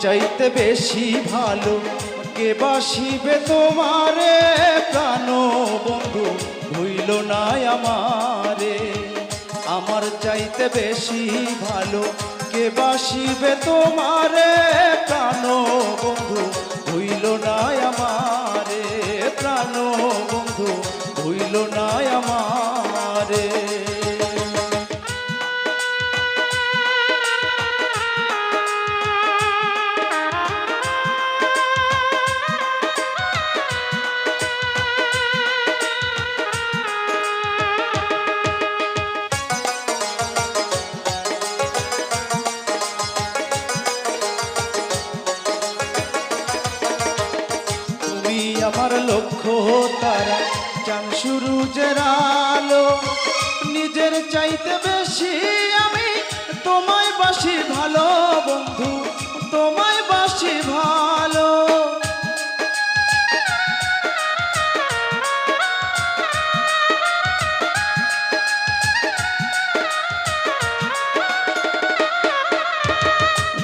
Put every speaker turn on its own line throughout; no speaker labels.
চাইতে বেশি ভালো কে বাসিবে তোমারে? প্রাণ বন্ধু, ভুইল নাই আমারে। আমার চাইতে বেশি ভালো কে বাসিবে তোমারে প্রাণ বন্ধু হইল নাই আমারে প্রাণ বন্ধু হইল নাই আমারে আমার লক্ষ্য তারা। চান শুরু আলো নিজের চাইতে বেশি আমি তোমায় বাসি ভালো বন্ধু, তোমায় বাসি ভালো।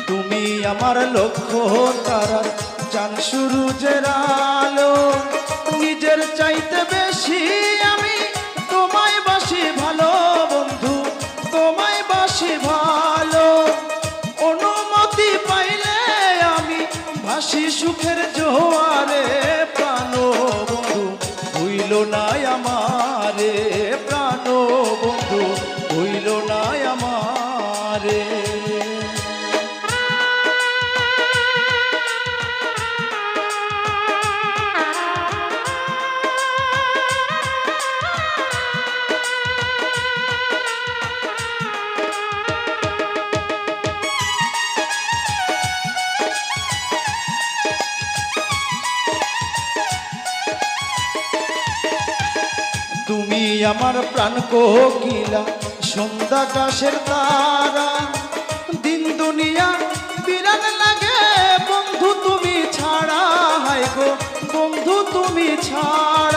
তুমি আমার লক্ষ্য তারা। চান শুরু আলো। নিজের চাইতে বেশি আমি তোমায় বাসি ভালো বন্ধু, তোমায় বাসি ভালো। অনুমতি পাইলে আমি ভাসি সুখের আমার প্রাণ কোকিলা, সন্ধ্যা কাশের তারা। দিন দুনিয়া বিরাট লাগে, বন্ধু তুমি ছাড়া, হায় গো, বন্ধু তুমি ছাড়া।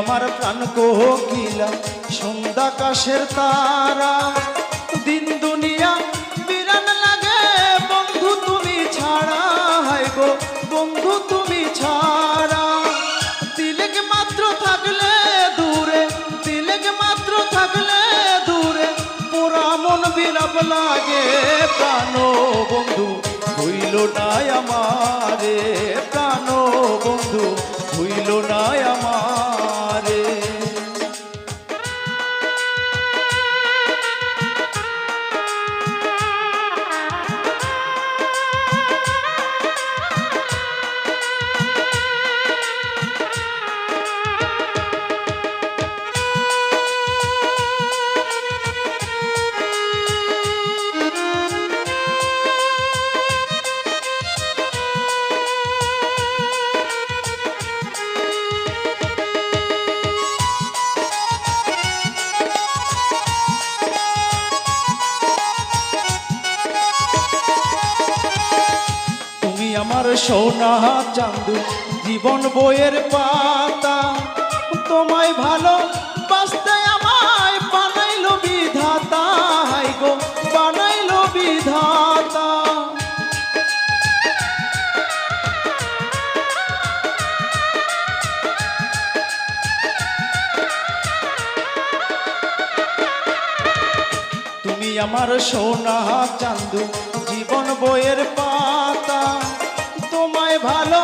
আমার প্রাণ কোকিলা, সন্ধ্যা কাশের তারা। দিন দুনিয়া বিরান লাগে, বন্ধু তুমি ছাড়া হাই গো, বন্ধু তুমি ছাড়া। তিলেক মাত্র থাকলে দূরে, তিলেক মাত্র থাকলে দূরে পুরা মন বিরাপ লাগে প্রাণ। বন্ধু, হইল নাই আমারে। সোনা চান্দু জীবন বইয়ের পাতা। তোমায় ভালো বাঁচতে আমায় বানাইলো বিধাতা। গো, বানাইলো বিধাতা। তুমি আমার সোনা চান্দু জীবন বইয়ের পাতা। তোমায় ভালো,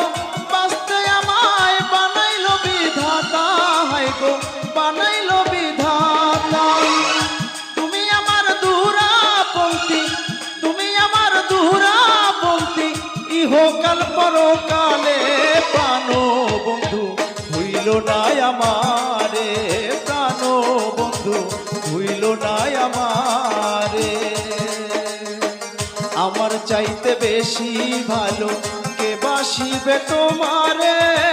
বাঁচতে আমায় বানাইলো বিধাতা। হাই গো, বানাইলো বিধাতা। তুমি আমার দুরা পঙ্ক্তি তুমি আমার দুরা পঙ্ক্তি ইহকাল পরকালে পানো বন্ধু হইল নাই আমারে প্রাণ বন্ধু হইল নাই আমারে। আমার চাইতে বেশি ভালো বাসিবে তোমারে।